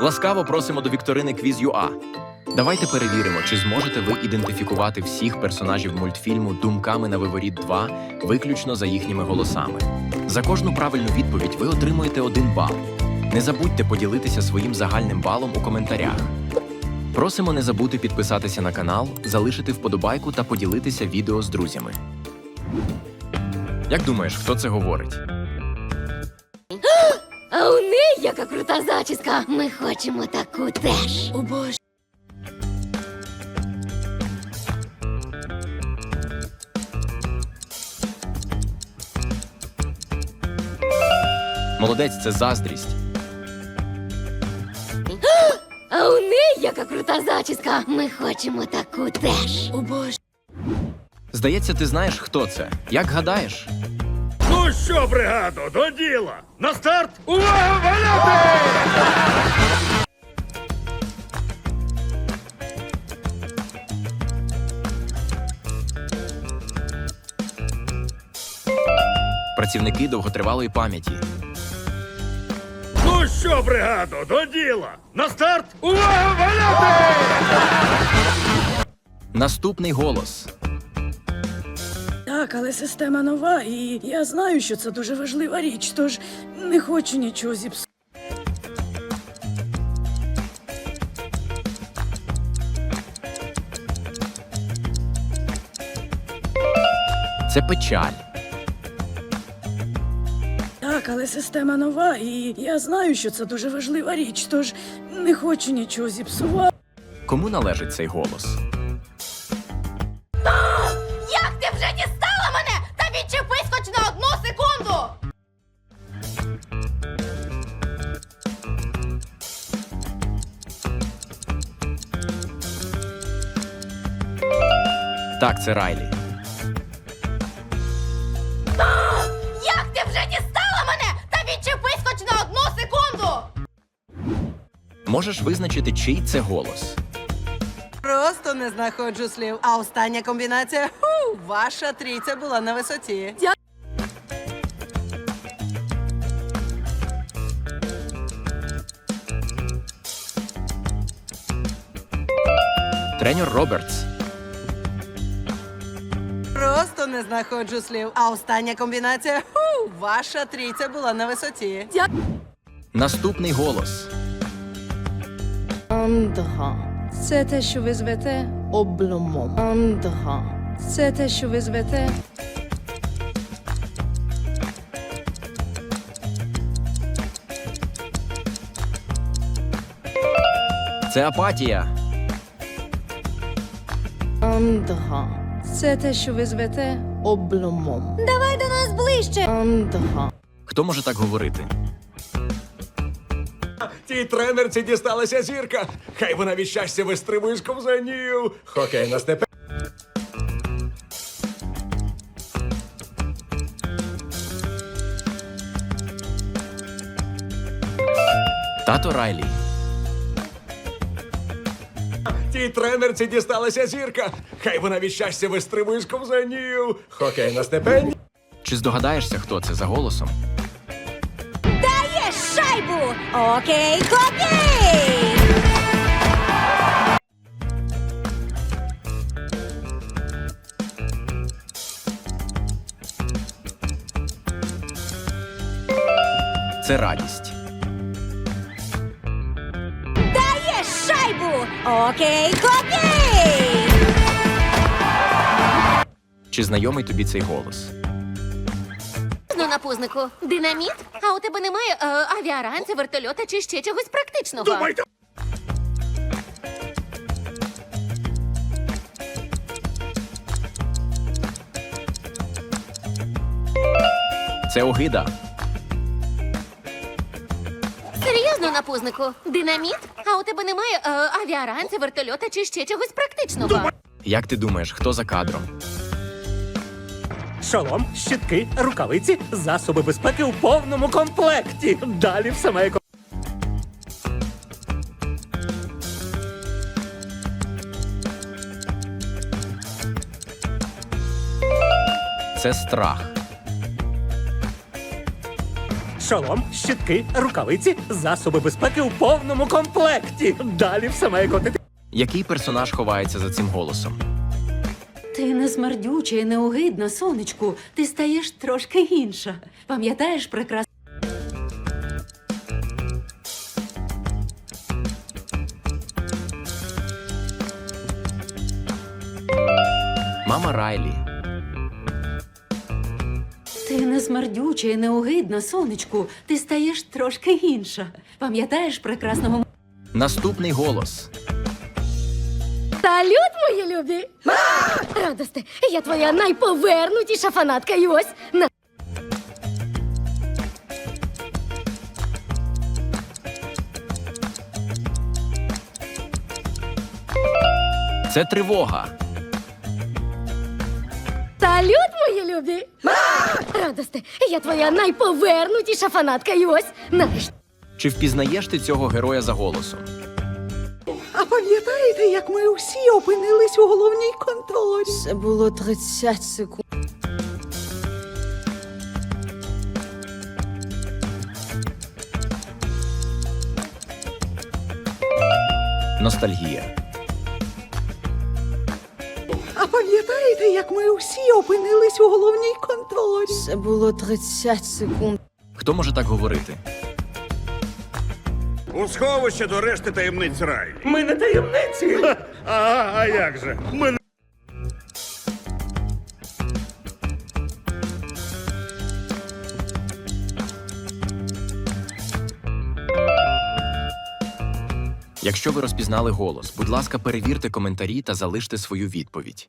Ласкаво просимо до вікторини Quiz.ua. Давайте перевіримо, чи зможете ви ідентифікувати всіх персонажів мультфільму Думками на виворіт 2 виключно за їхніми голосами. За кожну правильну відповідь ви отримуєте один бал. Не забудьте поділитися своїм загальним балом у коментарях. Просимо не забути підписатися на канал, залишити вподобайку та поділитися відео з друзями. Як думаєш, хто це говорить? Яка крута зачіска. Ми хочемо таку теж. О боже. Молодець, це заздрість. А у неї яка крута зачіска. Ми хочемо таку теж. О боже. Здається, ти знаєш, хто це. Як гадаєш? Ну що, бригадо, до діла! На старт! Увага, валяти! Працівники довготривалої пам'яті. Ну що, бригадо, до діла! На старт! Увага, валяти! Наступний голос. Так, але система нова, і я знаю, що це дуже важлива річ, тож не хочу нічого зіпсувати. Це печаль. Так, але система нова, і я знаю, що це дуже важлива річ, тож не хочу нічого зіпсувати. Кому належить цей голос? Так, це Райлі. Як ти вже дістала мене? Та відчепись хоч на одну секунду. Можеш визначити, чий це голос? Просто не знаходжу слів. А остання комбінація ху, ваша трійця була на висоті. Тренер Робертс. Не знаходжу слів. А остання комбінація ху, ваша трійця була на висоті. Наступний голос. Андга. Це те, що ви звете обломом. Андга. Це те, що ви звете Це апатія. андга. Це те, що ви звете обломом. Давай до нас ближче. Андга. Хто може так говорити? Тій тренерці дісталася зірка. Хай вона від щастя вистрибує з ковзанів. Хокей на степе. Тато Райлі. Тій тренерці дісталася зірка. Хай вона від щастя вистрибує з ковзанів. Хокей на степені. Чи здогадаєшся, хто це за голосом? Даєш шайбу. Окей, хокей. Це радість. Шайбу. Окей, хокей. Чи знайомий тобі цей голос? Ну, на пузнику. Динаміт? А у тебе немає е, авіаранця, вертольота чи ще чогось практичного? Думайте! Це огида. Серйозно, на пузнику. Динаміт? А у тебе немає е, авіаранця, вертольота чи ще чогось практичного? Як ти думаєш, хто за кадром? Шолом, щитки, рукавиці, засоби безпеки у повному комплекті. Далі все має ко- Це страх. Шолом, щитки, рукавиці, засоби безпеки у повному комплекті. Далі все має котити. Який персонаж ховається за цим голосом? Ти не смердюча і неогидна, сонечку. Ти стаєш трошки інша. Пам'ятаєш прекрасно? Мама Райлі. Ти не смердюча і неогидна, сонечку. Ти стаєш трошки інша. Пам'ятаєш прекрасного Наступний голос. Салют, мої любі! Радосте, я твоя найповернутіша фанатка, і ось на Це тривога. салют, мої любі! Радосте, я твоя найповернутіша фанатка, і ось нарешті. Чи впізнаєш ти цього героя за голосом? А пам'ятаєте, як ми усі опинились у головній конторі? Це було 30 секунд. Ностальгія. Пам'ятаєте, як ми усі опинились у головній конторі? Це було 30 секунд. Хто може так говорити? У сховище до решти таємниць рай. Ми не таємниці. А, а як же? Ми Якщо ви розпізнали голос, будь ласка, перевірте коментарі та залиште свою відповідь.